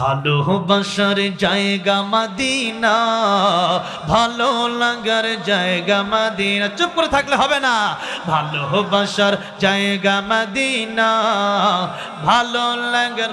ভালোবাসার জায়গা মাদিনা, ভালো লাগার জায়গা মাদিনা। চুপ করে থাকলে হবে না। ভালোবাসার জায়গা মাদিনা, ভালো লাগার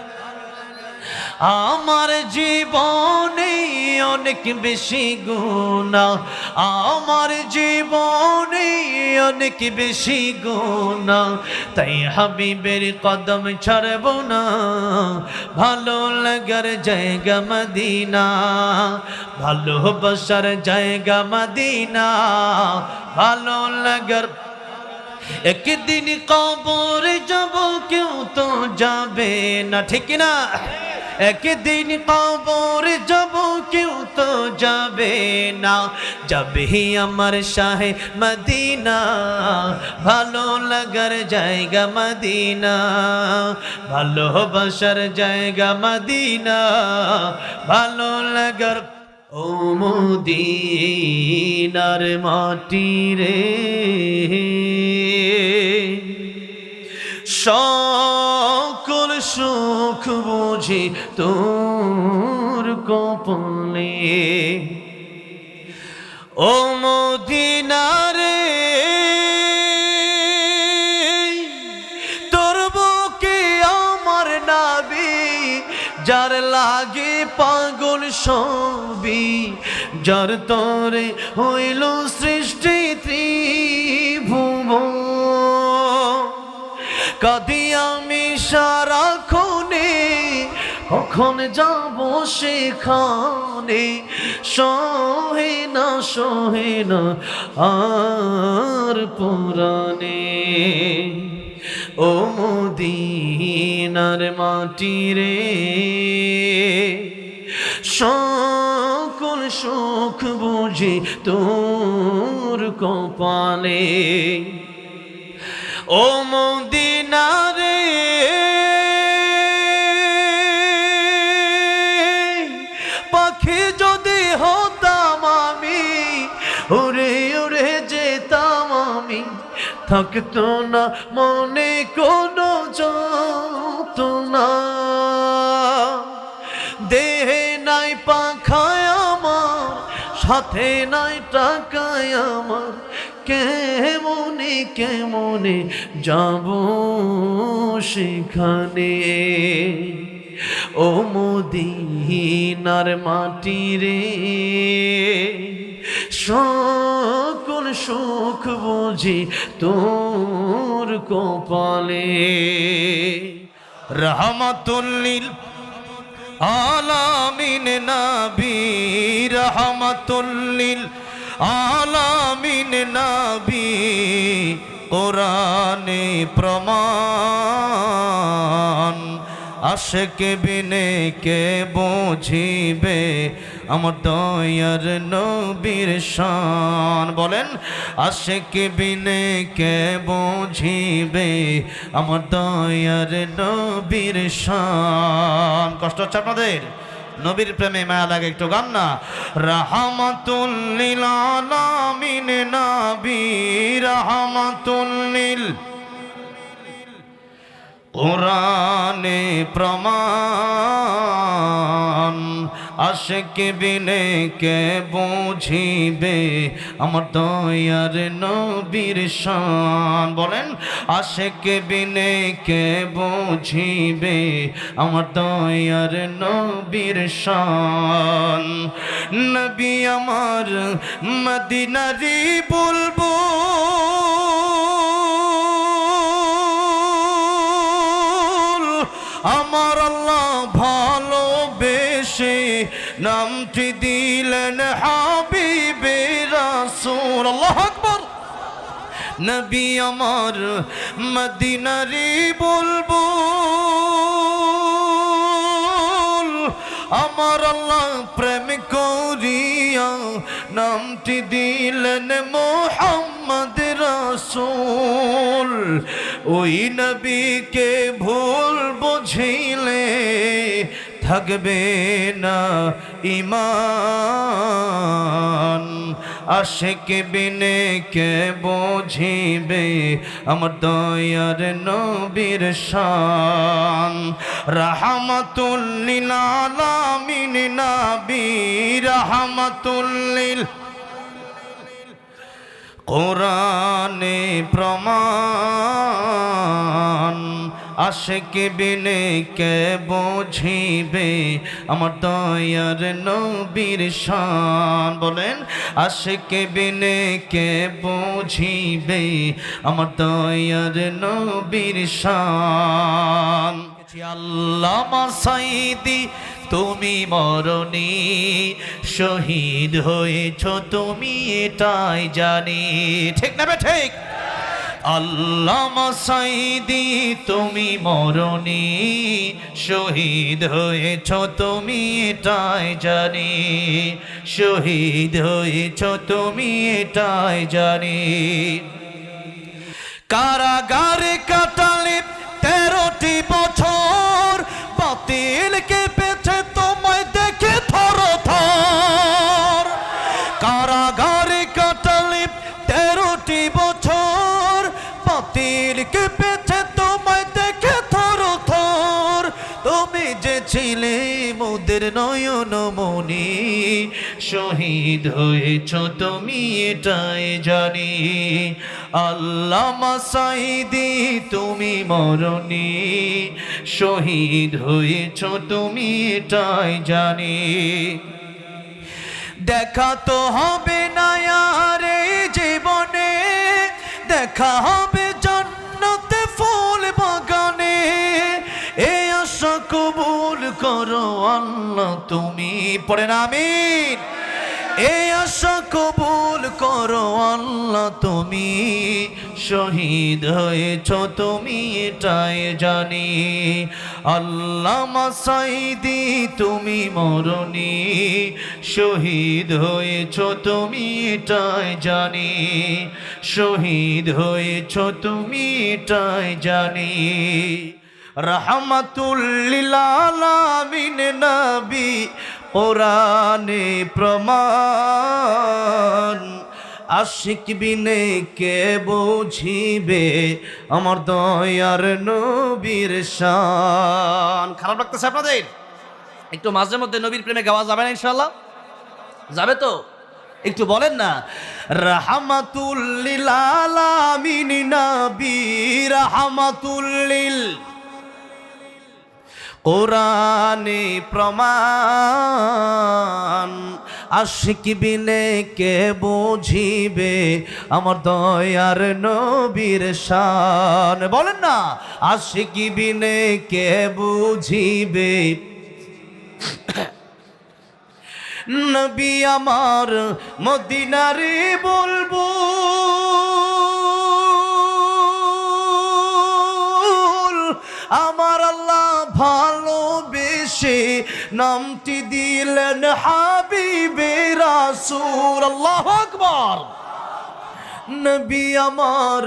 আমার জীবনে অনেক বেশি গুণা আমার জীবনে অনেক বেশি গুণা তাই হাবিবের কদম ছাড়ব না। ভালো লাগার জায়গা মদিনা। ভালোবাসার জায়গা মদিনা। ভালো লাগার একদিন কবর যাব, কেউ তো যাবে না। ঠিক না একদিন কবর যাব, কেউ তো যাবে না। যাবে আমার শাহে মদিনা, ভালো লাগার জায়গা মদিনা ভালোবাসার জায়গা মদিনা, ভালো লাগার ও মদিনার মাটি রে। সকল সুখ বুঝি তোর কপলে ও মদিনারে তোর বুকে আমার নাবি, যার লাগে পাগল সবি যার তরে হইল সৃষ্টি কাঁদি আমি সারাক্ষণে, কখন যাব সেখানে? সহে না সহে না, আর পুরানে ও মদিনার মাটি রে, সকল সুখ বুঝি তোর কপালে। ও মদিনারে। পাখি যদি হতাম আমি উড়ে উড়ে যেতাম আমি, থাকতো না মনে কোনো যত না দেহে নাই পাখায় আমার, সাথে নাই টাকায় আমার কেমনে কেমনে যাব সেখানে? ও মদিনার মাটি রে, সকল সুখ বুঝি তোর কপালে। রহমতুল্লিল আলামিন নবী, রহমতুল্লিল আলামিন নবী, কোরআনে প্রমাণ। আশেকে বিনে কে বুঝিবে? আমার দয়ার নবীর শান। বলেন, আশেকে বিনে কে বুঝিবে? আমার দয়ার নবীর শান। কষ্ট হচ্ছে আপনাদের? নবীর প্রেমে মায়া লাগে একটু গান না। রাহমাতুল্লিল আলামিন নবী রাহমাতুল্লিল কোরআনে প্রমাণ আশেক বিনে কে বুঝিবে? আমার দয়ার নবীর শান। বলেন, আশেক বিনে কে বুঝিবে? আমার দয়ার নবীর শান। নবী আমার মদিনারি বলব আমার নামটি দিলেন হাবিবে রাসূল, আল্লাহু আকবার। নবী আমার মদিনারি বলব আমার আল্লাহ প্রেম করিয়া নামটি দিলেন মোহাম্মদ রাসূল। ওই নবীকে ভুল বুঝিলে থাকবে না ইমান। আশেক বিনে কে বোঝিবে আমার দয়ার নবীর শান। রাহমাতুল্লিল আলামিন নবী, রাহমাতুল্লিল। কোরআনে প্রমাণ। আশেক বিনে কে বুঝিবে? আমার দয়ার নবীর শান। বলেন, আশেক বিনে কে বুঝিবে? আমার দয়ার নবীর শান। আল্লামা সাইদি, তুমি মরণি। শহীদ হয়েছ, তুমি এটাই জানি। ঠিক না ঠিক? আল্লামা সাইদি, তুমি মরণি শহীদ হয়েছ, তুমি এটাই জানি। শহীদ হয়েছ, তুমি এটাই জানি। কারাগারে তুমি যে ছিলে মোদের নয়ন মনি শহীদ হয়েছ তুমি এটাই জানি। আল্লামা সাইদি তুমি মরণি, শহীদ হয়েছ তুমি এটাই জানি। দেখা তো হবে না আর জীবনে, দেখা হবে আল্লাহ তুমি পড়েন আমিন। এই আশা কবুল করো আল্লাহ তুমি। শহীদ হয়েছ তুমি, এটাই জানি। আল্লাহ মাসাইদি তুমি মরণি। শহীদ হয়েছ তুমি, এটাই জানি। শহীদ হয়েছ তুমি, এটাই জানি। রহমতুল্লিল আলামিন নবী, কোরআনে প্রমাণ। আশিক বিনে কে বুঝিবে আমার দয়ার নবীর শান। খারাপ লাগতেছে আপনাদের? একটু মাঝে মধ্যে নবীর প্রেমে গাওয়া যাবে না ইনশাল্লাহ যাবে তো? একটু বলেন না। রাহমাতুল্লিল আলামিন নবী রাহমাতুল্লিল কোরআনে প্রমাণ আশিক বিনে কে বুঝিবে আমার দয়ার নবীর শান। বলেন না, আশিক বিনে কে বুঝিবে? নবী আমার মদিনারে বলব নামটি দিলেন হাবিবে রাসূল, আল্লাহ আকবার। নবী আমার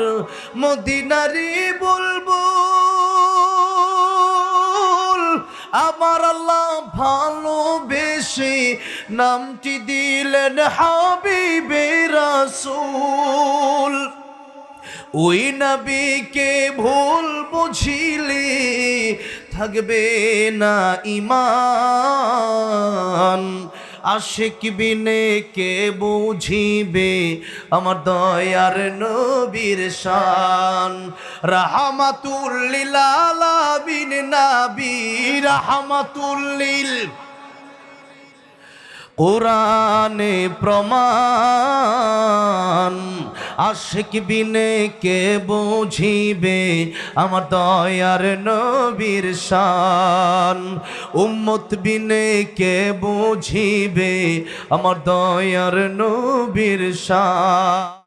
মদিনারি বলব আমার আল্লাহ ভালোবেসে নামটি দিলেন হাবিবে রাসূল। ওই নবীকে ভুল বুঝিলে, থাকবে না ইমান আশিক বিনে কে বুঝিবে আমার দয়ার নবীর শান। রাহমাতুল্লিল আলামিন নবী, রাহমাতুল্লিল। কোরআনে প্রমাণ। আশিক বিনে কে বুঝিবে আমার দয়ার নবীর শান? উম্মত বিনে কে বুঝিবে আমার দয়ার নবীর শান?